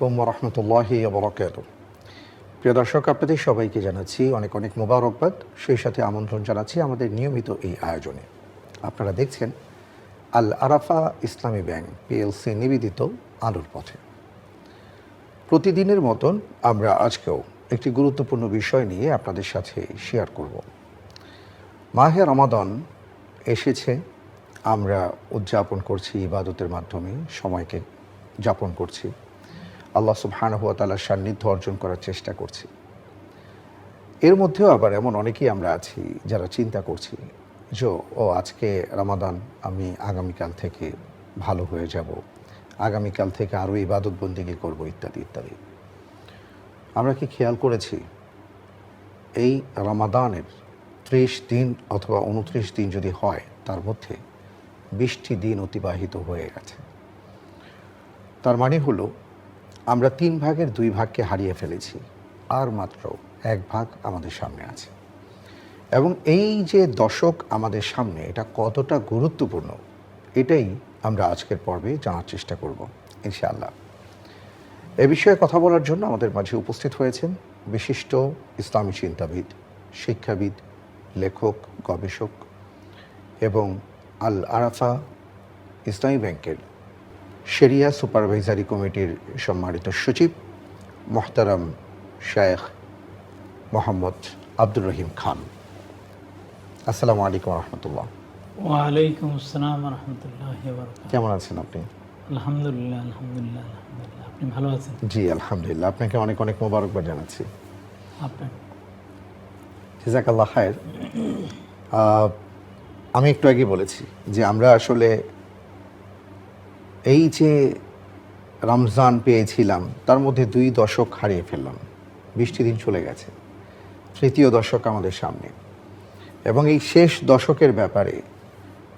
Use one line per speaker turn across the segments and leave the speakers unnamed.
আলাইকুম রহমতুল্লাহি বরকাত প্রিয় দর্শক, আপনাদের সবাইকে জানাচ্ছি অনেক অনেক মোবারকবাদ। সেই সাথে আমন্ত্রণ জানাচ্ছি আমাদের নিয়মিত এই আয়োজনে। আপনারা দেখছেন আল আরাফা ইসলামী ব্যাংক পিএলসি নিবেদিত আলোর পথে। প্রতিদিনের মতন আমরা আজকেও একটি গুরুত্বপূর্ণ বিষয় নিয়ে আপনাদের সাথে শেয়ার করব। মাহে রমাদন এসেছে। আমরা উদযাপন করছি ইবাদতের মাধ্যমে, সময়কে যাপন করছি। আল্লাহ সুবহানাহু ওয়া তাআলার সান্নিধ্য অর্জন করার চেষ্টা করছি। এর মধ্যেও আবার এমন অনেকেই আমরা আছি যারা চিন্তা করছি যে, ও, আজকে রমাদান, আমি আগামীকাল থেকে ভালো হয়ে যাব। আগামীকাল থেকে আরও ইবাদত বন্দিগি করব, ইত্যাদি ইত্যাদি। আমরা কি খেয়াল করেছি? এই রমাদানের ত্রিশ দিন অথবা উনত্রিশ দিন যদি হয়, তার মধ্যে বিশটি দিন অতিবাহিত হয়ে গেছে। তার মানে হলো আমরা তিন ভাগের দুই ভাগকে হারিয়ে ফেলেছি। আর মাত্র এক ভাগ আমাদের সামনে আছে। এবং এই যে দশক আমাদের সামনে, এটা কতটা গুরুত্বপূর্ণ, এটাই আমরা আজকের পর্বে জানার চেষ্টা করব, ইনশাআল্লাহ। এ বিষয়ে কথা বলার জন্য আমাদের মাঝে উপস্থিত হয়েছেন বিশিষ্ট ইসলামী চিন্তাবিদ, শিক্ষাবিদ, লেখক, গবেষক এবং আল আরাফা ইসলামী ব্যাংকের শরিয়া সুপারভাইজারি কমিটির সম্মানিত সচিব মোহতারাম শেখ মোহাম্মদ আব্দুর রহিম খান। আসসালামু আলাইকুম রহমতুল্লাহ।
ওয়ালাইকুম আসসালাম রহমতুল্লাহ
কেমন আছেন আপনি?
আলহামদুলিল্লাহ আলহামদুলিল্লাহ আলহামদুলিল্লাহ। আপনি ভালো আছেন?
জি আলহামদুলিল্লাহ। আপনাকে অনেক অনেক মোবারকবাদ জানাচ্ছি।
আপনার
জাজাকাল্লাহ খায়ের। আমি একটু আগে বলেছি যে আমরা আসলে এই যে রমজান পেয়েছিলাম, তার মধ্যে দুই দশক হারিয়ে ফেললাম। বৃষ্টি দিন চলে গেছে। তৃতীয় দশক আমাদের সামনে। এবং এই শেষ দশকের ব্যাপারে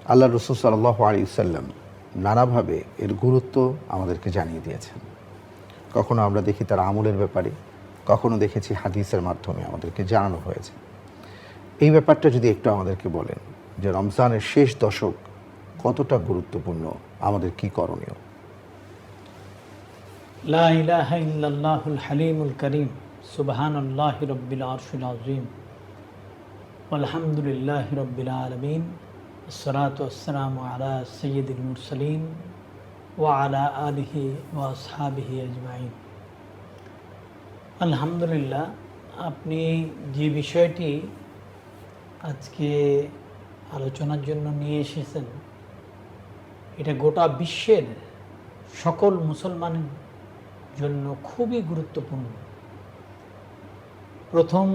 আল্লাহ রসুল সাল্লাহ আলী সাল্লাম নানাভাবে এর গুরুত্ব আমাদেরকে জানিয়ে দিয়েছেন। কখনো আমরা দেখি তার আমলের ব্যাপারে, কখনো দেখেছি হাদিসের মাধ্যমে আমাদেরকে জানানো হয়েছে। এই ব্যাপারটা যদি একটু আমাদেরকে বলেন যে রমজানের শেষ দশক কতটা গুরুত্বপূর্ণ আমাদের কি করণীয়?
লা ইলাহা ইল্লাল্লাহুল হালিমুল করিম, সুবহানাল্লাহি রব্বিল আরশিল আযীম আলহামদুলিল্লাহি রব্বিল আলামিন, আসসালাতু ওয়াসসালামু আলা সাইয়্যিদিল মুরসালিন ওয়া আলা আলিহি ওয়া আসহাবিহি আজমাইন। আলহামদুলিল্লাহ, আপনি যে বিষয়টি আজকে আলোচনার জন্য নিয়ে এসেছেন এটা গোটা বিশ্বের সকল মুসলমানের জন্য খুবই গুরুত্বপূর্ণ। প্রথম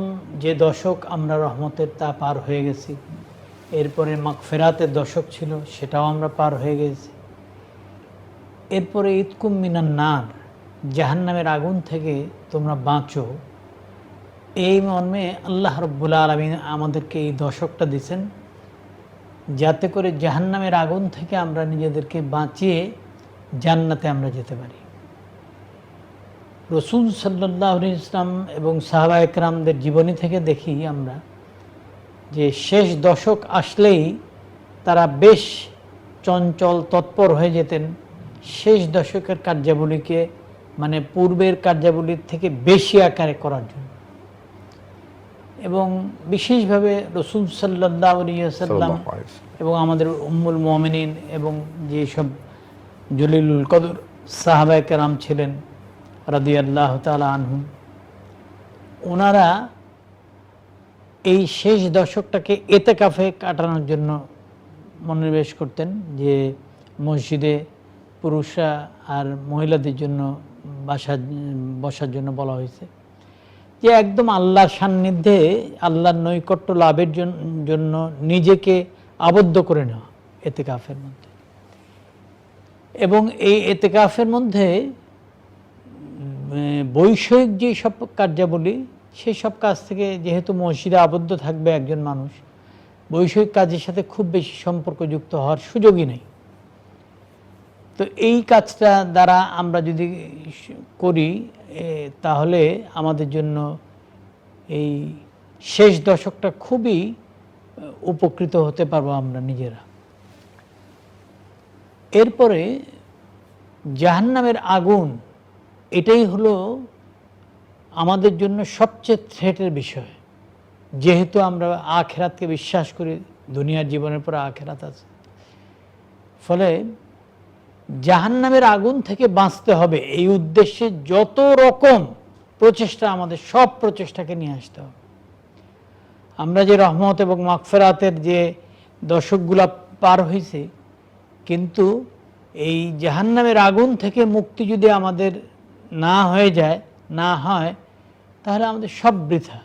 যে দশক আমরা রহমতের তা পার হয়ে গেছি, এরপরে মাগফেরাতের দশক ছিল, সেটাও আমরা পার হয়ে গেছি। এরপরে ইতকুম মিনার নার, জাহান্নামের আগুন থেকে তোমরা বাঁচো। এই মর্মে আল্লাহ রব্বুল আলমিন আমাদেরকে এই দশকটা দিছেন। যাতে করে জাহান্নামের আগুন থেকে আমরা নিজেদেরকে বাঁচিয়ে জান্নাতে আমরা যেতে পারি। রসুল সাল্লাহ ইসলাম এবং সাহাবা একরামদের জীবনী থেকে দেখি আমরা যে শেষ দশক আসলেই তারা বেশ চঞ্চল, তৎপর হয়ে যেতেন। শেষ দশকের কার্যাবলীকে মানে পূর্বের কার্যাবলীর থেকে বেশি আকারে করার জন্য। এবং বিশেষভাবে রসুল সাল্লাহ সাল্লাম এবং আমাদের উম্মুল মমিনিন এবং যেসব জলিলুল কদর সাহাবায় কেরাম ছিলেন রাদি আল্লাহ তালা আনহুম ওনারা এই শেষ দশকটাকে এতে কাফে কাটানোর জন্য মনোনিবেশ করতেন যে মসজিদে পুরুষরা আর মহিলাদের জন্য বাসা বসার জন্য বলা হয়েছে। যে একদম আল্লাহর সান্নিধ্যে আল্লাহর নৈকট্য লাভের জন্য নিজেকে আবদ্ধ করে নেওয়া এতেকাফের মধ্যে। এবং এই এতেকাফের মধ্যে বৈষয়িক যে সব কার্যাবলী সেই সব কাজ থেকে যেহেতু মসজিদে আবদ্ধ থাকবে একজন মানুষ, বৈষয়িক কাজের সাথে খুব বেশি সম্পর্কযুক্ত হওয়ার সুযোগই নেই। তো এই কাজটা দ্বারা আমরা যদি করি তাহলে আমাদের জন্য এই শেষ দশকটা খুবই উপকৃত হতে পারব আমরা নিজেরা। এরপরে জাহান্নামের আগুন, এটাই হলো আমাদের জন্য সবচেয়ে থ্রেটের বিষয়। যেহেতু আমরা আখেরাতকে বিশ্বাস করি, দুনিয়ার জীবনের পর আখেরাত আছে। ফলে জাহান্নামের আগুন থেকে বাঁচতে হবে। এই উদ্দেশ্যে যত রকম প্রচেষ্টা আমাদের সব প্রচেষ্টাকে নিয়ে আসতে হবে। আমরা যে রহমত এবং মাগফেরাতের যে দশকগুলা পার হয়েছে কিন্তু এই জাহান্নামের আগুন থেকে মুক্তি যদি আমাদের না হয়ে যায় না হয় তাহলে আমাদের সব বৃথা।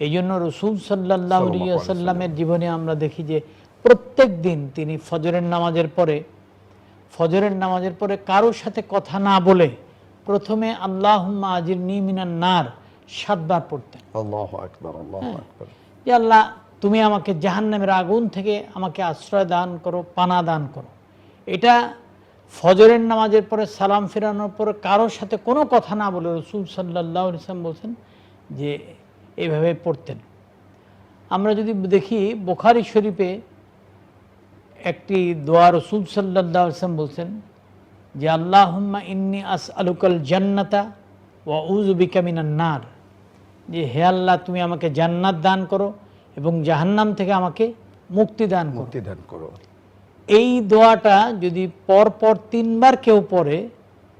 এই জন্য রসুল সাল্লাহ সাল্লামের জীবনে আমরা দেখি যে প্রত্যেক দিন তিনি ফজরের নামাজের পরে ফজরের নামাজের পরে কারোর সাথে কথা না বলে প্রথমে আল্লাহ আজির নিমিনার নার সাতবার পড়তেন।
আল্লাহ আকবর আল্লাহ আকবর।
যে আল্লাহ তুমি আমাকে জাহান্নামের আগুন থেকে আমাকে আশ্রয় দান করো পানা দান করো। এটা ফজরের নামাজের পরে সালাম ফেরানোর পরে কারোর সাথে কোনো কথা না বলে রসুল সাল্লাহ ইসলাম বলছেন যে এইভাবে পড়তেন। আমরা যদি দেখি বোখারি শরীফে একটি দোয়া রসুল সাল্লাহ ইসলাম বলছেন যে আল্লাহুম্মা ইন্নি আস আলুকাল জান্নাতা ওয়া উজুবিকা মিনান নার। যে হে আল্লাহ তুমি আমাকে জান্নাত দান করো এবং জাহান্নাম থেকে আমাকে মুক্তি দান করো।
মুক্তি দান করো।
এই দোয়াটা যদি পর পর তিনবার কেউ পড়ে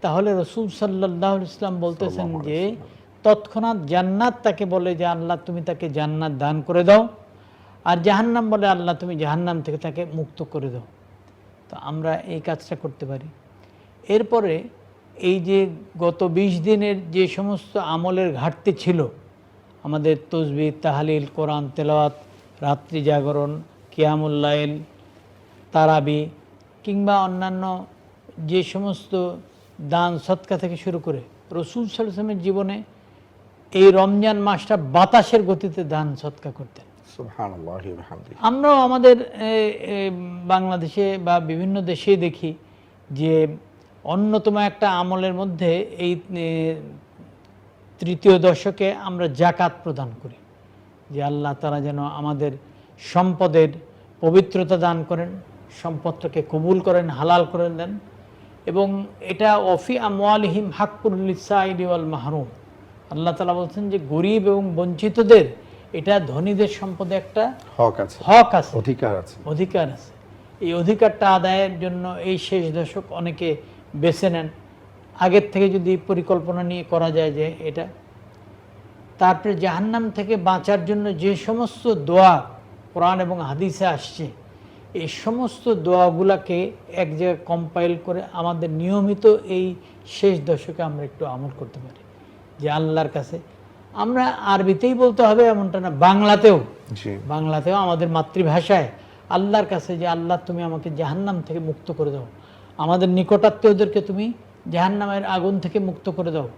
তাহলে রসুল সাল্লাহ ইসলাম বলতেছেন যে তৎক্ষণাৎ জান্নাত তাকে বলে যে আল্লাহ তুমি তাকে জান্নাত দান করে দাও। আর জাহান্নাম বলে আল্লাহ তুমি জাহান্নাম থেকে তাকে মুক্ত করে দাও। তো আমরা এই কাজটা করতে পারি। এরপরে এই যে গত বিশ দিনের যে সমস্ত আমলের ঘাটতি ছিল, আমাদের তসবি তাহালিল, কোরআন, তেলাওয়াত, রাত্রি জাগরণ কিয়ামুল্লাইল তারাবি কিংবা অন্যান্য যে সমস্ত দান সৎকা থেকে শুরু করে রসুল সাল্লামের জীবনে এই রমজান মাসটা বাতাসের গতিতে দান সৎকা করতেন। আমরাও আমাদের বাংলাদেশে বা বিভিন্ন দেশে দেখি যে অন্যতম একটা আমলের মধ্যে এই তৃতীয় দশকে আমরা জাকাত প্রদান করি। যে আল্লাহ তারা যেন আমাদের সম্পদের পবিত্রতা দান করেন, সম্পদটাকে কবুল করেন, হালাল করে দেন এবং এটা অফি আমওয়ালিহিম হাক্কুল্লিসাইলি ওয়াল মাহরুম। আল্লাহ তালা বলছেন যে গরিব এবং বঞ্চিতদের এটা ধনীদের সম্পদে একটা
হক আছে।
হক আছে।
অধিকার আছে।
অধিকার আছে। এই অধিকারটা আদায়ের জন্য এই শেষ দশক অনেকে বেছে নেন। আগের থেকে যদি পরিকল্পনা নিয়ে করা যায় যে এটা তারপরে জাহান্নাম থেকে বাঁচার জন্য যে সমস্ত দোয়া কোরআন এবং হাদিসে আসছে এই সমস্ত দোয়াগুলাকে এক জায়গায় কম্পাইল করে আমাদের নিয়মিত এই শেষ দশকে আমরা একটু আমল করতে পারি। যে আল্লাহর কাছে আমরা আরবিতেই বলতে হবে এমনটা না বাংলাতেও। বাংলাতেও আমাদের মাতৃভাষায় আল্লাহর কাছে যে আল্লাহ তুমি আমাকে জাহান্নাম থেকে মুক্ত করে দাও। আমাদের নিকটাত্মীয়দেরকে তুমি জাহান্নামের আগুন থেকে মুক্ত করে দাও।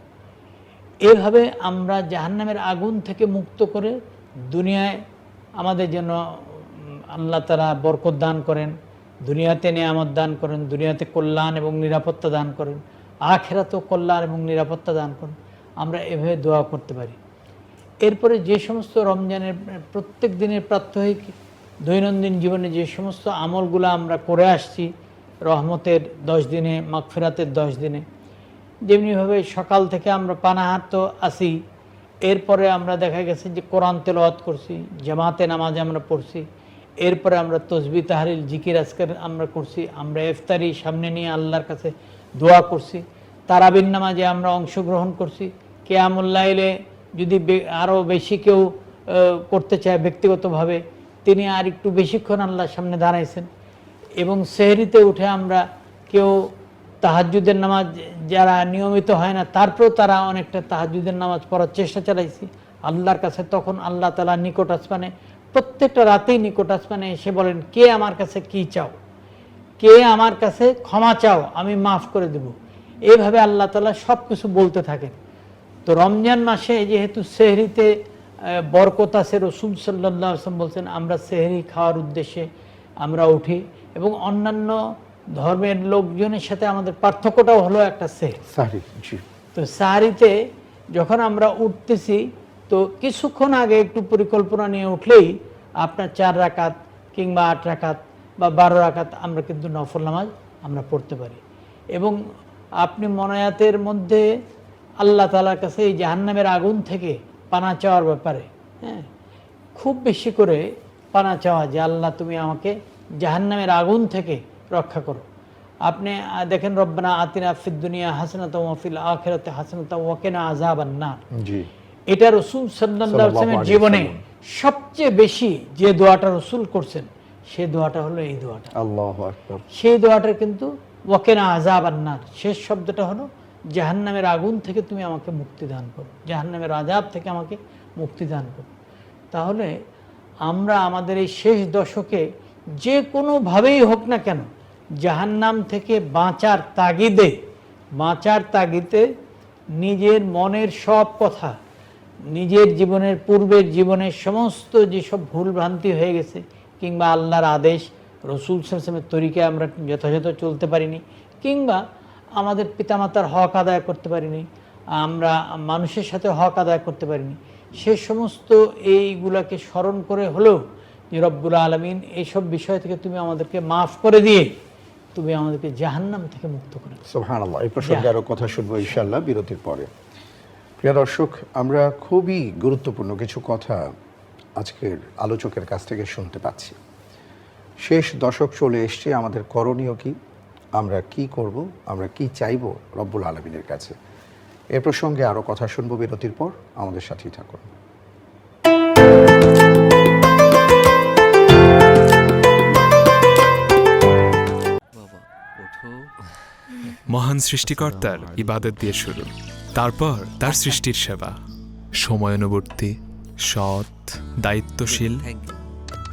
এভাবে আমরা জাহান্নামের আগুন থেকে মুক্ত করে দুনিয়ায় আমাদের যেন আল্লাহ তারা বরকত দান করেন দুনিয়াতে নিয়ামত দান করেন দুনিয়াতে কল্যাণ এবং নিরাপত্তা দান করেন আখেরাতেও কল্যাণ এবং নিরাপত্তা দান করেন। আমরা এভাবে দোয়া করতে পারি। এরপরে যে সমস্ত রমজানের প্রত্যেক দিনের প্রাত্যহিক দৈনন্দিন জীবনে যে সমস্ত আমলগুলো আমরা করে আসছি, রহমতের দশ দিনে, মাগফিরাতের দশ দিনে, যেমনিভাবে সকাল থেকে আমরা পানাহার তো আসি এরপরে আমরা দেখা গেছে যে কোরআন তেলাওয়াত করছি, জামাতে নামাজ আমরা পড়ছি, এরপরে আমরা তসবি তাহারিল জিকির আজকের আমরা করছি, আমরা ইফতারি সামনে নিয়ে আল্লাহর কাছে দোয়া করছি, তারাবিন নামাজে আমরা অংশগ্রহণ করছি কেয়ামুল্লাইলে যদি আরও বেশি কেউ করতে চায় ব্যক্তিগতভাবে, তিনি আর একটু বেশিক্ষণ আল্লাহর সামনে দাঁড়াইছেন। এবং সেহরিতে উঠে আমরা কেউ তাহাজুদের নামাজ যারা নিয়মিত হয় না, তারপরেও তারা অনেকটা তাহাজুদের নামাজ পড়ার চেষ্টা চালাইছি। আল্লাহর কাছে তখন আল্লাহ তালা নিকট আসমানে প্রত্যেকটা রাতেই নিকট আসমানে এসে বলেন, কে আমার কাছে কি চাও? কে আমার কাছে ক্ষমা চাও? আমি মাফ করে দেব। এইভাবে আল্লাহ তালা সব কিছু বলতে থাকেন। তো রমজান মাসে যেহেতু সেহরিতে বরকত আছে রসুল সাল্লাহ আসলাম বলছেন আমরা সেহরি খাওয়ার উদ্দেশ্যে আমরা উঠি। এবং অন্যান্য ধর্মের লোকজনের সাথে আমাদের পার্থক্যটাও হলো একটা সেহরি। তো সাহারিতে যখন আমরা উঠতেছি তো কিছুক্ষণ আগে একটু পরিকল্পনা নিয়ে উঠলেই আপনার চার রাকাত কিংবা আট রাকাত বা বারো রাকাত আমরা কিন্তু নফল নামাজ আমরা পড়তে পারি। এবং আপনি মনায়াতের মধ্যে আল্লাহ তালার কাছে এই জাহান্নামের আগুন থেকে পানা চাওয়ার ব্যাপারে হ্যাঁ খুব বেশি করে পানা চাওয়া যে আল্লাহ তুমি আমাকে জাহান্নামের আগুন থেকে রক্ষা করো। আপনি দেখেন রব্বানা আতিনা ফিদ দুনিয়া হাসনাত ওয়াফিল আখিরাতে হাসনাত ওয়াকিনা আযাবান নার।
জি।
এটা রসুল সাল্লাল্লাহু জীবনে সবচেয়ে বেশি যে দোয়াটা রসুল করছেন সেই দোয়াটা হলো এই দোয়াটা।
আল্লাহ
সেই দোয়াটার কিন্তু ওয়াকেনা আজাব আন্নার শেষ শব্দটা হলো জাহান্নামের আগুন থেকে তুমি আমাকে মুক্তি দান করো। জাহান্নামের আজাব থেকে আমাকে মুক্তি দান করো। তাহলে আমরা আমাদের এই শেষ দশকে যে কোনোভাবেই হোক না কেন জাহান্নাম থেকে বাঁচার তাগিদে বাঁচার তাগিদে নিজের মনের সব কথা, নিজের জীবনের পূর্বের জীবনের সমস্ত যেসব ভুলভ্রান্তি হয়ে গেছে কিংবা আল্লাহর আদেশ, রসুল সালামের তরিকে আমরা যথাযথ চলতে পারিনি, কিংবা আমাদের পিতামাতার হক আদায় করতে পারিনি আমরা মানুষের সাথে হক আদায় করতে পারিনি। সে সমস্ত এইগুলাকে স্মরণ করে হলেও যে রব্বুল আলমিন এইসব বিষয় থেকে তুমি আমাদেরকে মাফ করে দিয়ে তুমি আমাদেরকে জাহান্নাম থেকে মুক্ত করে।
সোহান আল্লাহ এই প্রসঙ্গে আরও কথা শুনব ইনশাল্লাহ বিরতির পরে। প্রিয় দর্শক আমরা খুবই গুরুত্বপূর্ণ কিছু কথা আজকের আলোচকের কাছ থেকে শুনতে পাচ্ছি। শেষ দশক চলে এসছে আমাদের করণীয় কি? আমরা কি করব, আমরা কি চাইব রব্বুল আলমিনের কাছে। এ প্রসঙ্গে আরও কথা শুনব বিরতির পর। আমাদের সাথেই থাকুন।
মহান সৃষ্টিকর্তার ইবাদত দিয়ে শুরু। তারপর তার সৃষ্টির সেবা। সময়ানুবর্তী, সৎ, দায়িত্বশীল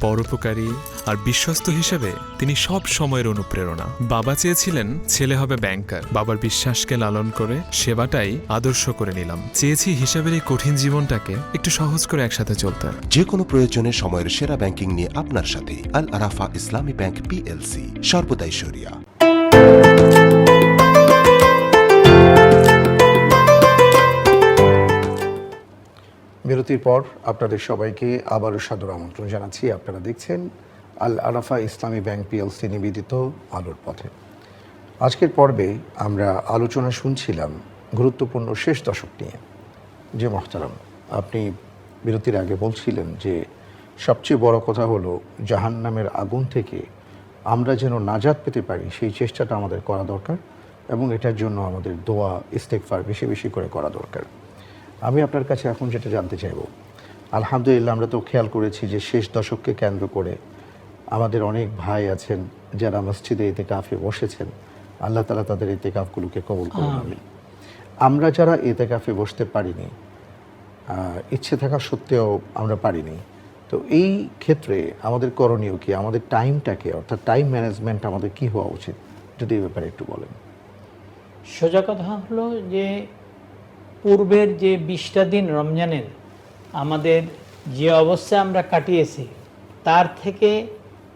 পরোপকারী আর বিশ্বস্ত হিসেবে তিনি সব সময়ের অনুপ্রেরণা। বাবা চেয়েছিলেন ছেলে হবে ব্যাংকার বাবার বিশ্বাসকে লালন করে সেবাটাই আদর্শ করে নিলাম। চেয়েছি হিসাবের এই কঠিন জীবনটাকে একটু সহজ করে একসাথে চলতে।
যে কোনো প্রয়োজনে সময়ের সেরা ব্যাংকিং নিয়ে আপনার সাথে আল আরাফা ইসলামী ব্যাংক পিএলসি সর্বদাই সরিয়া
বিরতির পর আপনাদের সবাইকে আবারও সাদর আমন্ত্রণ জানাচ্ছি। আপনারা দেখছেন আল আরাফা ইসলামী ব্যাংক পিএলসি নিবেদিত আলোর পথে। আজকের পর্বে আমরা আলোচনা শুনছিলাম গুরুত্বপূর্ণ শেষ দশক নিয়ে। যে মহতারাম, আপনি বিরতির আগে বলছিলেন যে সবচেয়ে বড় কথা হলো জাহান্নামের আগুন থেকে আমরা যেন নাজাদ পেতে পারি, সেই চেষ্টাটা আমাদের করা দরকার এবং এটার জন্য আমাদের দোয়া ইস্তেকফার বেশি বেশি করে করা দরকার। আমি আপনার কাছে এখন যেটা জানতে চাইব আলহামদুলিল্লাহ আমরা তো খেয়াল করেছি যে শেষ দশককে কেন্দ্র করে আমাদের অনেক ভাই আছেন যারা মসজিদে এতে কাফে বসেছেন। আল্লাহ তালা তাদের এতে কাফগুলোকে কবল করুন আমিন। আমরা যারা এতে কাফে বসতে পারিনি ইচ্ছে থাকা সত্ত্বেও আমরা পারিনি। তো এই ক্ষেত্রে আমাদের করণীয় কি? আমাদের টাইমটাকে অর্থাৎ টাইম ম্যানেজমেন্ট আমাদের কি হওয়া উচিত? যদি এই ব্যাপারে একটু বলেন।
সোজা কথা হলো যে পূর্বের যে বিশটা দিন রমজানের, আমাদের যে অবস্থায় আমরা কাটিয়েছি, তার থেকে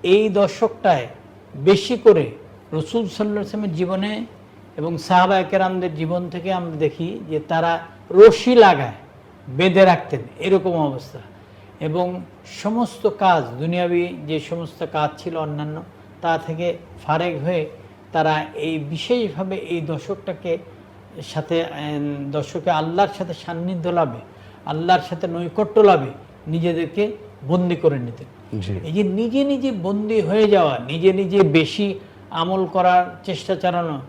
এই দশকটায় বেশি করে রসুল সাল্লাহ আসলামের জীবনে এবং সাহাবা একেরামদের জীবন থেকে আমরা দেখি যে তারা রশি লাগায়, বেঁধে রাখতেন, এরকম অবস্থা। এবং সমস্ত কাজ, দুনিয়াবি যে সমস্ত কাজ ছিল অন্যান্য, তা থেকে ফারেক হয়ে তারা এই বিশেষভাবে এই দশকটাকে সাথে দর্শকে আল্লাহর সাথে সান্নিধ্য লাভে আল্লাহর সাথে নৈকট্য লাভে নিজেদেরকে বন্দি করে নিতেন এই যে নিজে নিজে বন্দি হয়ে যাওয়া নিজে নিজে বেশি আমল করার চেষ্টা চালানো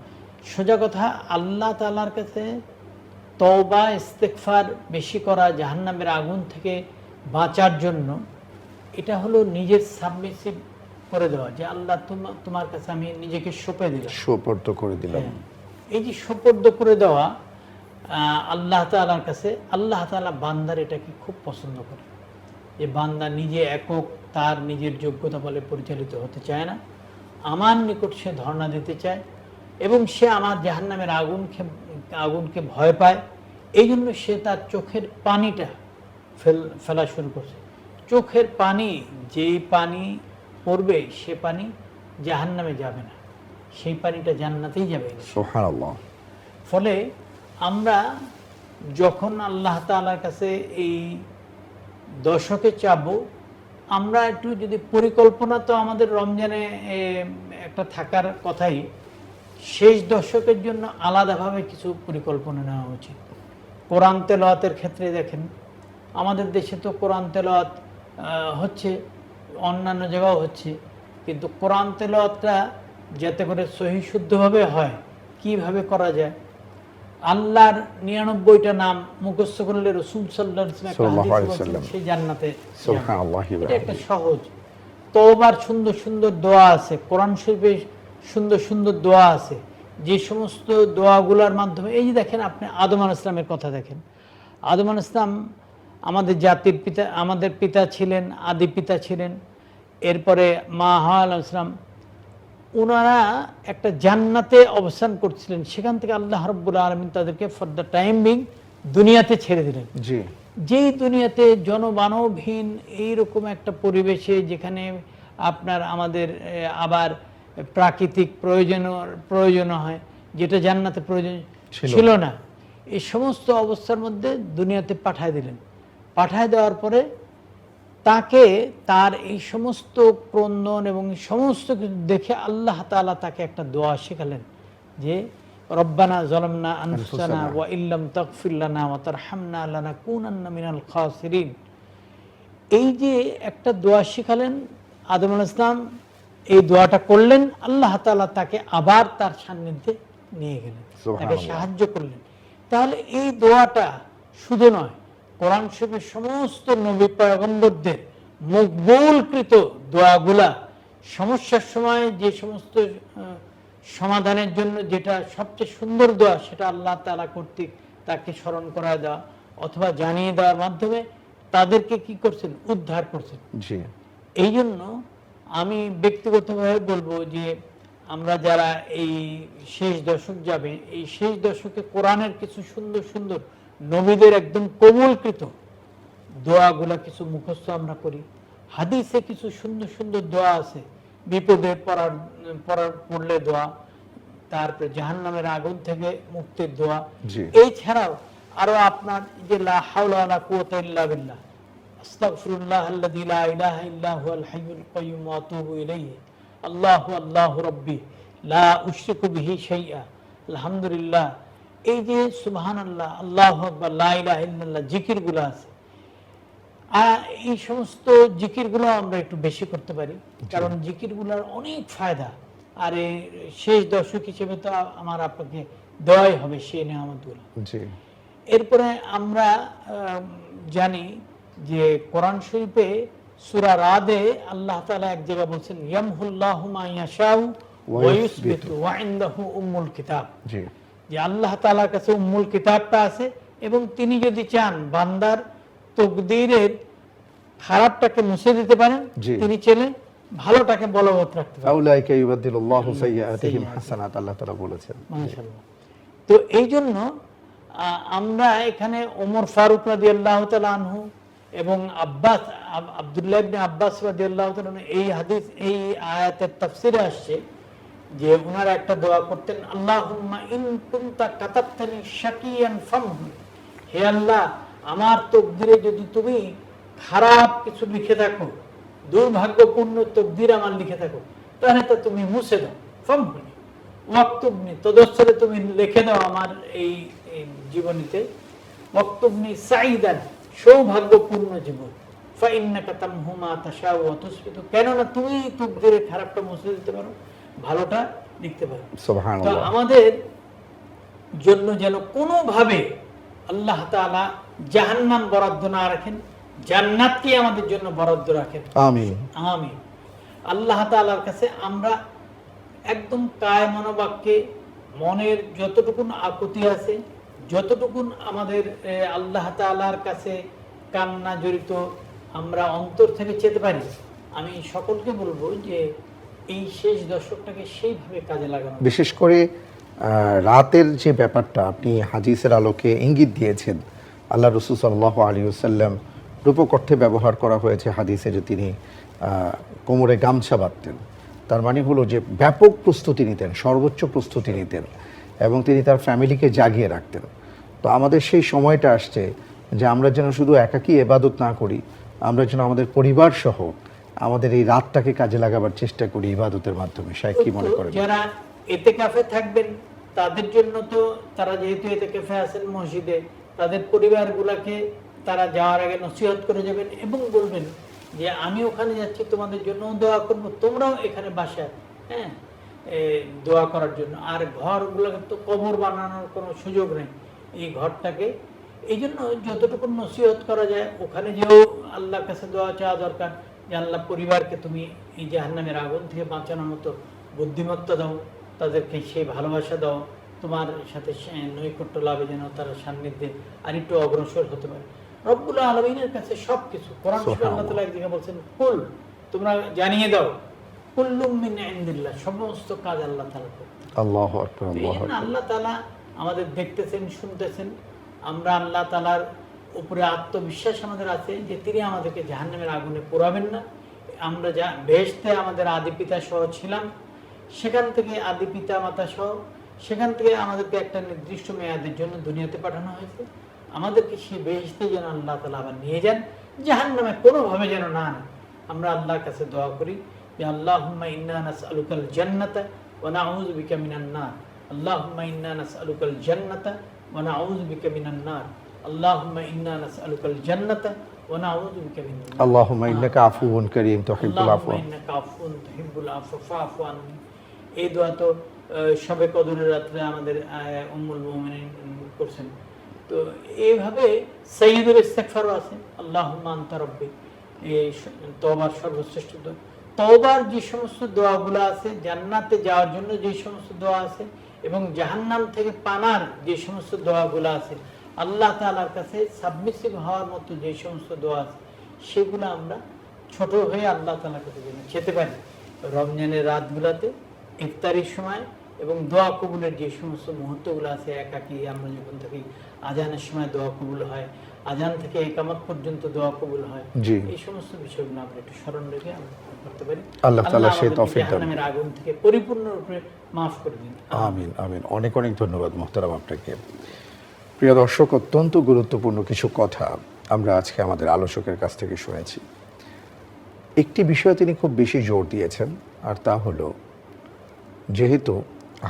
সোজা কথা আল্লাহ তালার কাছে তওবা ইস্তেকফার বেশি করা জাহান্নামের আগুন থেকে বাঁচার জন্য এটা হলো নিজের সাবমিসিভ করে দেওয়া যে আল্লাহ তোমা- তোমার কাছে আমি নিজেকে সঁপে দিলাম।
সোপর্দ করে দিলাম।
এই যে সোপর্দ করে দেওয়া আল্লাহ তালার কাছে, আল্লাহ তালা বান্দার এটাকে খুব পছন্দ করে। যে বান্দা নিজে একক, তার নিজের যোগ্যতা বলে পরিচালিত হতে চায় না। আমার নিকট সে ধর্ণা দিতে চায় এবং সে আমার জাহান্নামের আগুনকে আগুনকে ভয় পায়। এই জন্য সে তার চোখের পানিটা ফেল, ফেলা শুরু করছে। চোখের পানি, যেই পানি পড়বে সে পানি জাহান্নামে যাবে না। সেই পানিটা জান্নাতেই যাবে। ফলে আমরা যখন আল্লাহ তাআলার কাছে এই দশকে চাব আমরা একটু যদি পরিকল্পনা তো আমাদের রমজানে একটা থাকার কথাই শেষ দশকের জন্য আলাদাভাবে কিছু পরিকল্পনা নেওয়া উচিত। কোরআন তেলাওয়াতের ক্ষেত্রে দেখেন আমাদের দেশে তো কোরআন তেলাওয়াত হচ্ছে অন্যান্য জায়গাও হচ্ছে কিন্তু কোরআন তেলাওয়াতটা যাতে করে সহি শুদ্ধভাবে হয় কীভাবে করা যায়? আল্লাহর নিরানব্বইটা নাম মুখস্থ করলে রসুল সাল্লাহ। সেই জান্নাতে এটা একটা সহজ। তওবার সুন্দর সুন্দর দোয়া আছে কোরআন শরীফে সুন্দর সুন্দর দোয়া আছে। যে সমস্ত দোয়াগুলোর মাধ্যমে এই যে দেখেন আপনি আদমান ইসলামের কথা দেখেন। আদমান ইসলাম আমাদের জাতির পিতা আমাদের পিতা ছিলেন আদি পিতা ছিলেন। এরপরে মা হাওয়া ইসলাম ওনারা একটা জান্নাতে অবস্থান করছিলেন। সেখান থেকে আল্লাহ রব্বুল আলমিন তাদেরকে ফর দ্য টাইম বিং দুনিয়াতে ছেড়ে দিলেন।
জি।
যেই দুনিয়াতে জনমানবহীন এইরকম একটা পরিবেশে যেখানে আপনার আমাদের আবার প্রাকৃতিক প্রয়োজন প্রয়োজন হয় যেটা জান্নাতে প্রয়োজন
ছিল।
ছিল না। এই সমস্ত অবস্থার মধ্যে দুনিয়াতে পাঠায় দিলেন। পাঠায় দেওয়ার পরে তাকে তার এই সমস্ত ক্রন্দন এবং সমস্ত কিছু দেখে আল্লাহ তাআলা তাকে একটা দোয়া শেখালেন যে রব্বানা জলমনা আনফুসানা ওয়া ইল্লাম তাগফির লানা ওয়া তারহামনা লানাকুনান্না মিনাল খাসিরিন। এই যে একটা দোয়া শেখালেন আদম আল ইসলাম এই দোয়াটা করলেন আল্লাহ তাআলা তাকে আবার তার সান্নিধ্যে নিয়ে গেলেন। তাকে সাহায্য করলেন। তাহলে এই দোয়াটা শুধু নয় কোরআন শরীফের সমস্ত নবী পয়গম্বরদের মকবুলকৃত দোয়াগুলা সমস্যার সময় যে সমস্ত সমাধানের জন্য যেটা সবচেয়ে সুন্দর দোয়া সেটা আল্লাহ তালা কর্তৃক তাকে স্মরণ করা দেওয়া অথবা জানিয়ে দেওয়ার মাধ্যমে তাদেরকে কি করছেন? উদ্ধার করছেন। এই জন্য আমি ব্যক্তিগতভাবে বলব যে আমরা যারা এই শেষ দশক যাবে এই শেষ দশকে কোরআনের কিছু সুন্দর সুন্দর নবীদের একদম কবুলকৃত দোয়াগুলা কিছু মুখস্থ আমরা করি। হাদিসে কিছু সুন্দর সুন্দর দোয়া আছে। বিপদে পড়ার পড়ার পড়লে দোয়া তারপরে জাহান্নামের আগুন থেকে মুক্তির দোয়া। এই ছাড়াও আরও আপনার যে লা হাওলা ওয়ালা কুওয়াতা ইল্লা বিল্লাহ। আস্তাগফিরুল্লাহ আল্লাযী লা ইলাহা ইল্লা হুয়াল হাইয়ুল কাইয়্যুম ওয়া আতুবু ইলাইহি। আল্লাহু আল্লাহু রাব্বি। লা উশরিকু বিহি শাইআ। আলহামদুলিল্লাহ। এই যে সুবহানাল্লাহ আল্লাহু আকবার লা ইলাহা ইল্লাল্লাহ জিকিরগুলো আছে। আর এই সমস্ত জিকিরগুলো আমরা একটু বেশি করতে পারি। কারণ জিকিরগুলোর অনেক ফায়দা। আর এই শেষ দর্শক হিসেবে তো আমার আপনাকে দেওয়াই হবে সেই নেহামতগুলো
জি।
এরপরে আমরা জানি যে কোরআন শরীফে সূরা রাদে আল্লাহ তাআলা এক জায়গায় বলছেন ইয়ামহুল্লাহু মা ইয়াশাউ ওয়া ইউসবিতু ওয়া ইনদাহু উম্মুল কিতাব।
জি।
যে আল্লাহ তাআলার কাছে উম্মুল কিতাবটা আছে এবং তিনি যদি চান বান্দার তকদিরের খারাপটাকে মুছে দিতে পারেন তিনি চেলে ভালোটাকে বলবৎ রাখতে পারেন।
বলেছেন।
তো এই জন্য আমরা এখানে ওমর ফারুক রাজি আল্লাহ আনহু এবং আব্বাস আব- আব্দুল্লাহ আব্বাস রাজি আল্লাহ এই হাদিস এই আয়াতের তাফসিরে আসছে যে ওনারা একটা দোয়া করতেন ফামহু। হে আল্লাহ, আমার তকদিরে যদি তুমি খারাপ কিছু লিখে থাকো, দুর্ভাগ্যপূর্ণ তকদির আমার লিখে থাকো, তাহলে তো তুমি মুছে দাও ফামহুনি ওয়াক্তুবনি তদস্বরে তুমি লিখে দাও আমার এই জীবনীতে। ওয়াক্তুবনি সাইদান সৌভাগ্যপূর্ণ জীবন। কেননা তুমি তকদিরের খারাপটা মুছে দিতে পারো। ভালোটা লিখতে পারো। আমাদের জন্য যেন কোনোভাবে আল্লাহ তাআলা জাহান্নাম বরাদ্দ না রাখেন জান্নাতকে আমাদের জন্য বরাদ্দ রাখেন।
আমিন।
আমি আল্লাহ তাআলার কাছে আমরা একদম কায় মনোবাক্যে মনের যতটুকুন আকুতি আছে যতটুকুন আমাদের আল্লাহ তাআলার কাছে কান্না জড়িত আমরা অন্তর থেকে চেতে পারি আমি সকলকে বলব যে
বিশেষ করে রাতের যে ব্যাপারটা আপনি হাদিসের আলোকে ইঙ্গিত দিয়েছেন, আল্লাহ রসুল সাল্লাহ আলী সাল্লাম রূপক অর্থে ব্যবহার করা হয়েছে হাদিসে যে তিনি কোমরে গামছা বাঁধতেন। তার মানে হলো যে ব্যাপক প্রস্তুতি নিতেন, সর্বোচ্চ প্রস্তুতি নিতেন এবং তিনি তার ফ্যামিলিকে জাগিয়ে রাখতেন। তো আমাদের সেই সময়টা আসছে যে আমরা যেন শুধু একাকী এবাদত না করি, আমরা যেন আমাদের পরিবার সহ আমাদের এই রাতটাকে কাজে লাগাবার চেষ্টা করি ইবাদতের মাধ্যমে। শাহেখ কি মনে করেন?
যারা এতে কাফে থাকবেন, তাদের জন্য তো তারা যেহেতু এতে কাফে আছেন মসজিদে, তাদের পরিবারগুলোকে তারা যাওয়ার আগে নসিহত করে যাবেন এবং বলবেন যে, আমি ওখানে যাচ্ছি তোমাদের জন্য দোয়া করব, তোমরাও এখানে বাসা হ্যাঁ? দোয়া করার জন্য। আর ঘরগুলোকে তো কবর বানানোর কোনো সুযোগ নেই এই ঘরটাকে। এই জন্য যতটুকু নসিহত করা যায়, ওখানে যেও আল্লাহর কাছে দোয়া চাওয়া দরকার। যে আল্লাহ পরিবারকে তুমি এই জাহান্নামের আগুন থেকে বাঁচানোর মতো বুদ্ধিমত্তা দাও তাদেরকে সেই ভালোবাসা দাও তোমার সাথে নৈকট্য লাভে যেন তারা সান্নিধ্যে আর একটু অগ্রসর হতে পারে। রব্বুল আলমিনের কাছে সব কিছু কোরআন আল্লাহ একদিকে বলছেন কুল তোমরা জানিয়ে দাও কুল্লুম মিন ইন্দিল্লাহ সমস্ত কাজ আল্লাহ করে
আল্লাহ
তালা আমাদের দেখতেছেন শুনতেছেন আমরা আল্লাহ তালার উপরে আত্মবিশ্বাস আমাদের আছে যে তিনি আমাদেরকে জাহান্নামের আগুনে পোড়াবেন না। আমরা যা বেহেশতে আমাদের আদি পিতা সহ ছিলাম, সেখান থেকে আদি পিতা মাতা সহ, সেখান থেকে আমাদেরকে একটা নির্দিষ্ট মেয়াদের জন্য দুনিয়াতে পাঠানো হয়েছে। আমাদেরকে সেই বেহেশতে যেন আল্লাহ তালা আবার নিয়ে যান, জাহান্নামে কোনোভাবে যেন না আমরা আল্লাহর কাছে দোয়া করি যে আল্লাহ ইন্না নাসআলুকাল জান্নাতা ওয়া নাউযু বিকা মিনান নার। আল্লাহুম্মা ইন্না নাসআলুকাল জান্নাতা ওয়া নাউযু বিকা ইন্না নাসআলুকাল জান্নাতা ওয়া নাউযু বিকা মিনান নার
আল্লাহুম্মা ইন্নাকা আফুউন কারীম তুহিব্বুল আফওয়া।
আল্লাহুম্মা ইন্নাকা আফুন তুহিব্বুল আফওয়া ফাআফু আন্নি। এই দোয়া তো শবে কদরের রাত্রে আমাদের উম্মুল মুমিনিন করছেন। তো এইভাবে আছে। আল্লাহুম্মা আনতা রাব্বি। এই সর্বশ্রেষ্ঠ দোয়া। তওবার যে সমস্ত দোয়াগুলো আছে জান্নাতে যাওয়ার জন্য যে সমস্ত দোয়া আছে এবং জাহান্নাম থেকে পানার যে সমস্ত দোয়াগুলো আছে আল্লাহ তাআলার কাছে সাবমিসিভ হওয়ার মতো যে সমস্ত দোয়া আছে সেগুলো আমরা ছোট হয়ে আল্লাহ তাআলার কাছে যেন খেতে পারি। রমজানের রাতগুলোতে ইফতারির সময় এবং দোয়া কবুলের যে সমস্ত মুহূর্তগুলো আছে একাকি আমরা যখন থাকি আজানের সময় দোয়া কবুল হয় আজান থেকে একামত পর্যন্ত দোয়া কবুল হয় এই সমস্ত বিষয়গুলো আমরা একটু স্মরণ রেখে আমরা করতে পারি।
আল্লাহ তাআলা সেই তৌফিক দান।
আগুন থেকে পরিপূর্ণরূপে মাফ করে দিন।
আমিন আমিন। অনেক অনেক ধন্যবাদ মোহতারাম আপনাকে। প্রিয় দর্শক, অত্যন্ত গুরুত্বপূর্ণ কিছু কথা আমরা আজকে আমাদের আলোচকের কাছ থেকে শুনেছি। একটি বিষয়ে তিনি খুব বেশি জোর দিয়েছেন, আর তা হলো, যেহেতু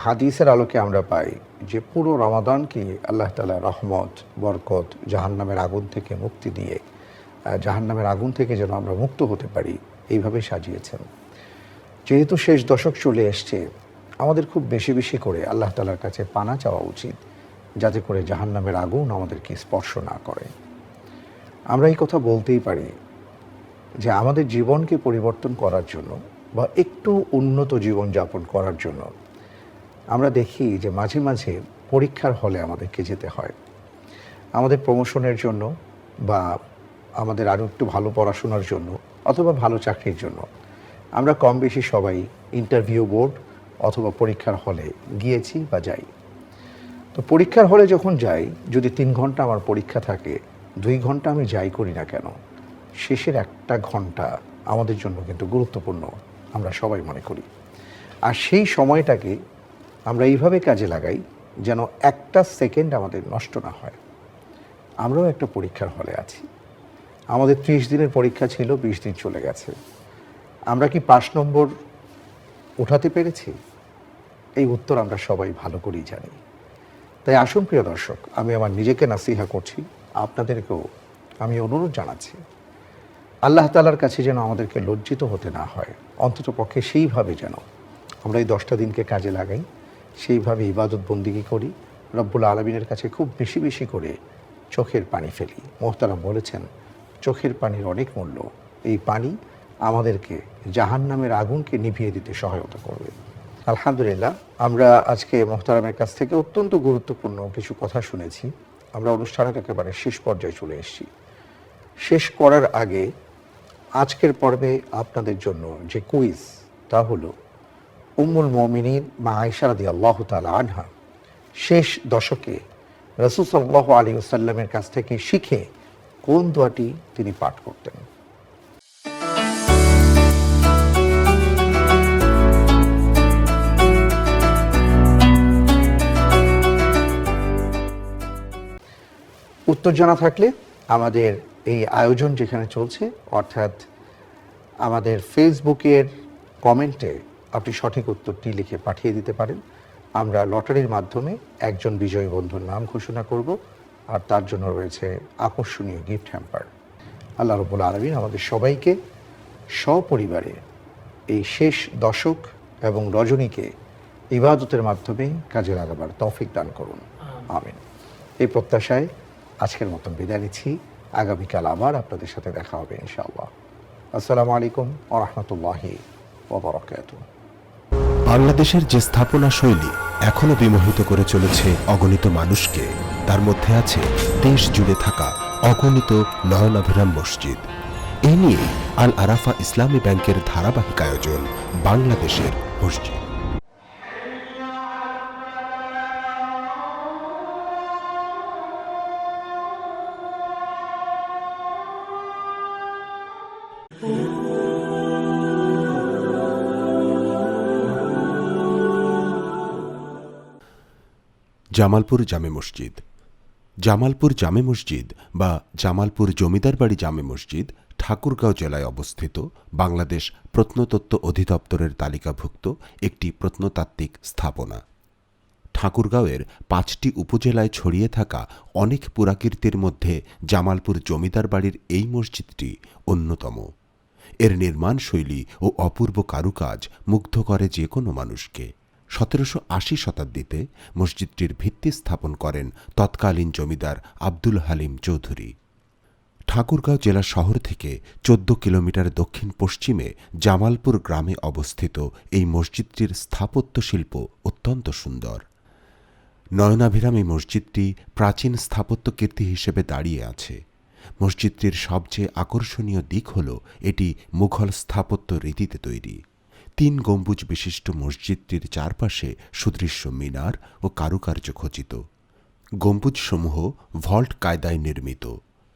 হাদিসের আলোকে আমরা পাই যে পুরো রমাদানকে আল্লাহ তালা রহমত, বরকত, জাহান্নামের আগুন থেকে মুক্তি দিয়ে জাহান্নামের আগুন থেকে যেন আমরা মুক্ত হতে পারি, এইভাবে সাজিয়েছেন। যেহেতু শেষ দশক চলে এসছে, আমাদের খুব বেশি বেশি করে আল্লাহ তালার কাছে পানা চাওয়া উচিত। যাতে করে জাহান্নামের আগুন আমাদেরকে স্পর্শ না করে। আমরা এই কথা বলতেই পারি যে আমাদের জীবনকে পরিবর্তন করার জন্য বা একটু উন্নত জীবন যাপন করার জন্য আমরা দেখি যে মাঝে মাঝে পরীক্ষার হলে আমাদেরকে যেতে হয়। আমাদের প্রমোশনের জন্য বা আমাদের আরও একটু ভালো পড়াশোনার জন্য অথবা ভালো চাকরির জন্য আমরা কম বেশি সবাই ইন্টারভিউ বোর্ড অথবা পরীক্ষার হলে গিয়েছি বা যাই। তো পরীক্ষার হলে যখন যাই, যদি তিন ঘণ্টা আমার পরীক্ষা থাকে, দুই ঘণ্টা আমি যাই করি না কেন, শেষের একটা ঘণ্টা আমাদের জন্য কিন্তু গুরুত্বপূর্ণ, আমরা সবাই মনে করি। আর সেই সময়টাকে আমরা এইভাবে কাজে লাগাই যেন একটা সেকেন্ড আমাদের নষ্ট না হয়। আমরাও একটা পরীক্ষার হলে আছি। আমাদের ত্রিশ দিনের পরীক্ষা ছিল, বিশ দিন চলে গেছে। আমরা কি পাঁচ নম্বর উঠাতে পেরেছি? এই উত্তর আমরা সবাই ভালো করেই জানি। তাই আসুন, প্রিয় দর্শক, আমি আমার নিজেকে নাসিহা করছি, আপনাদেরকেও আমি অনুরোধ জানাচ্ছি। আল্লাহ তালার কাছে যেন আমাদেরকে লজ্জিত হতে না হয় অন্তত পক্ষে সেইভাবে যেন। আমরা এই দশটা দিনকে কাজে লাগাই, সেইভাবে ইবাদত বন্দিগি করি, রব্বুল আলমিনের কাছে খুব বেশি বেশি করে চোখের পানি ফেলি। মোহতারাম বলেছেন, চোখের পানির অনেক মূল্য, এই পানি আমাদেরকে জাহান্নামের আগুনকে নিভিয়ে দিতে সহায়তা করবে। আলহামদুলিল্লাহ, আমরা আজকে মোহতারামের কাছ থেকে অত্যন্ত গুরুত্বপূর্ণ কিছু কথা শুনেছি। আমরা অনুষ্ঠানের একেবারে শেষ পর্যায়ে চলে এসেছি। শেষ করার আগে আজকের পর্বে আপনাদের জন্য যে কুইজ, তা হলো উম্মুল মমিনীর মা আয়সা রাদি আল্লাহ তালা আনহা। শেষ দশকে রসুল সাল্লাহ আলী সাল্লামের কাছ থেকে শিখে কোন দোয়াটি তিনি পাঠ করতেন। উত্তর জানা থাকলে আমাদের এই আয়োজন যেখানে চলছে অর্থাৎ আমাদের ফেসবুকের কমেন্টে আপনি সঠিক উত্তরটি লিখে পাঠিয়ে দিতে পারেন। আমরা লটারির মাধ্যমে একজন বিজয়ী বন্ধুর নাম ঘোষণা করব আর তার জন্য রয়েছে আকর্ষণীয় গিফট হ্যাম্পার আল্লাহ রবুল আলমিন আমাদের সবাইকে সপরিবারে এই শেষ দশক এবং রজনীকে ইবাদতের মাধ্যমে কাজে লাগাবার তৌফিক দান করুন। আমিন। এই প্রত্যাশায় আজকের মতন বিদায় নিচ্ছি। আগামীকাল আবার আপনাদের সাথে দেখা হবে ইনশাআল্লাহ। আসসালামু আলাইকুম ও রহমতুল্লাহি
বাংলাদেশের যে স্থাপনা শৈলী এখনও বিমোহিত করে চলেছে অগণিত মানুষকে, তার মধ্যে আছে দেশ জুড়ে থাকা অগণিত নয়নাভিরাম মসজিদ। এ নিয়ে আল আরাফা ইসলামী ব্যাংকের ধারাবাহিক আয়োজন বাংলাদেশের মসজিদ। জামালপুর জামে মসজিদ। জামালপুর জামে মসজিদ বা জামালপুর জমিদার বাড়ি জামে মসজিদ ঠাকুরগাঁও জেলায় অবস্থিত বাংলাদেশ প্রত্নতত্ত্ব অধিদপ্তরের তালিকাভুক্ত একটি প্রত্নতাত্ত্বিক স্থাপনা। ঠাকুরগাঁওয়ের পাঁচটি উপজেলায় ছড়িয়ে থাকা অনেক পুরাকীর্তির মধ্যে জামালপুর জমিদার বাড়ির এই মসজিদটি অন্যতম। এর নির্মাণ শৈলী ও অপূর্ব কারুকাজ মুগ্ধ করে যে কোনো মানুষকে। সতেরোশো আশি শতাব্দীতে মসজিদটির ভিত্তি স্থাপন করেন তৎকালীন জমিদার আব্দুল হালিম চৌধুরী। ঠাকুরগাঁও জেলা শহর থেকে চোদ্দ কিলোমিটার দক্ষিণ পশ্চিমে জামালপুর গ্রামে অবস্থিত এই মসজিদটির স্থাপত্য শিল্প অত্যন্ত সুন্দর। নয়নাভিরাম এই মসজিদটি প্রাচীন স্থাপত্য কীর্তি হিসেবে দাঁড়িয়ে আছে। মসজিদটির সবচেয়ে আকর্ষণীয় দিক হল এটি মুঘল স্থাপত্য রীতিতে তৈরি। তিন গম্বুজ বিশিষ্ট মসজিদটির চারপাশে সুদৃশ্য মিনার ও কারুকার্য খচিত। গম্বুজসমূহ ভল্ট কায়দায় নির্মিত।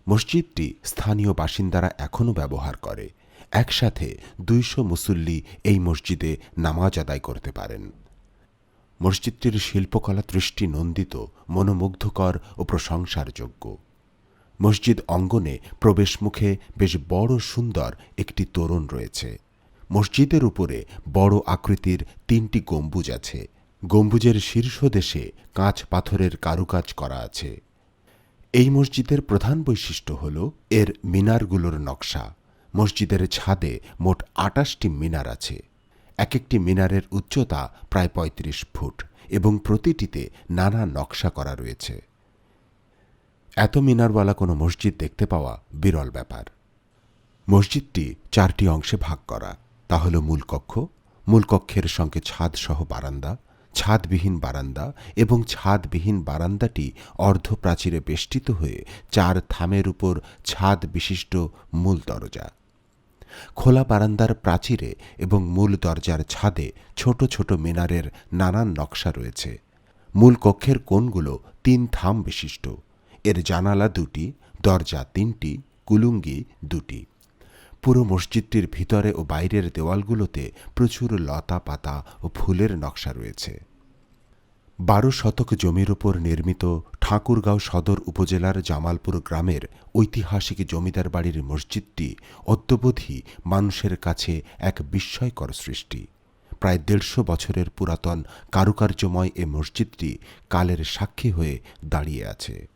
মসজিদটি স্থানীয় বাসিন্দারা এখনও ব্যবহার করে। একসাথে দুইশো মুসল্লি এই মসজিদে নামাজ আদায় করতে পারেন। মসজিদটির শিল্পকলা দৃষ্টি নন্দিত, মনোমুগ্ধকর ও প্রশংসার যোগ্য মসজিদ অঙ্গনে প্রবেশমুখে বেশ বড় সুন্দর একটি তোরণ রয়েছে। মসজিদের উপরে বড় আকৃতির তিনটি গম্বুজ আছে। গম্বুজের শীর্ষদেশে কাঁচ পাথরের কারুকাজ করা আছে। এই মসজিদের প্রধান বৈশিষ্ট্য হল এর মিনারগুলোর নকশা। মসজিদের ছাদে মোট আটাশটি মিনার আছে। এক একটি মিনারের উচ্চতা প্রায় ৩৫ ফুট এবং প্রতিটিতে নানা নকশা করা রয়েছে। এত মিনারওয়ালা কোনো মসজিদ দেখতে পাওয়া বিরল ব্যাপার। মসজিদটি চারটি অংশে ভাগ করা। তা হল মূল কক্ষ। মূল কক্ষের সঙ্গে ছাদসহ বারান্দা, ছাদবিহীন বারান্দা এবং ছাদবিহীন বারান্দাটি অর্ধপ্রাচীরে বেষ্টিত হয়ে চার থামের উপর ছাদ বিশিষ্ট মূল দরজা। খোলা বারান্দার প্রাচীরে এবং মূল দরজার ছাদে ছোট ছোট মিনারের নানান নকশা রয়েছে। মূল কক্ষের কোণগুলো তিন থাম বিশিষ্ট। এর জানালা দুটি, দরজা তিনটি, কুলুঙ্গি দুটি। পুরো মসজিদটির ভিতরে ও বাইরের দেওয়ালগুলোতে প্রচুর লতা পাতা ও ফুলের নকশা রয়েছে। বারো শতক জমির ওপর নির্মিত ঠাকুরগাঁও সদর উপজেলার জামালপুর গ্রামের ঐতিহাসিক জমিদার বাড়ির মসজিদটি অদ্যবধি মানুষের কাছে এক বিস্ময়কর সৃষ্টি। প্রায় দেড়শো বছরের পুরাতন কারুকার্যময় এ মসজিদটি কালের সাক্ষী হয়ে দাঁড়িয়ে আছে।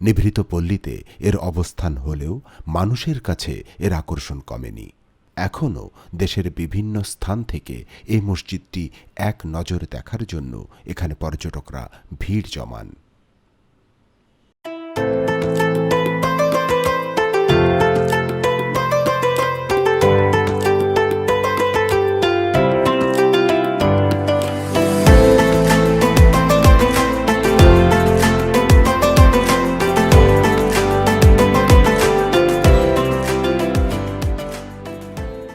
নিভৃত পল্লীতে এর অবস্থান হলেও মানুষের কাছে এর আকর্ষণ কমেনি। এখনও দেশের বিভিন্ন স্থান থেকে এই মসজিদটি এক নজর দেখার জন্য এখানে পর্যটকরা ভিড় জমান।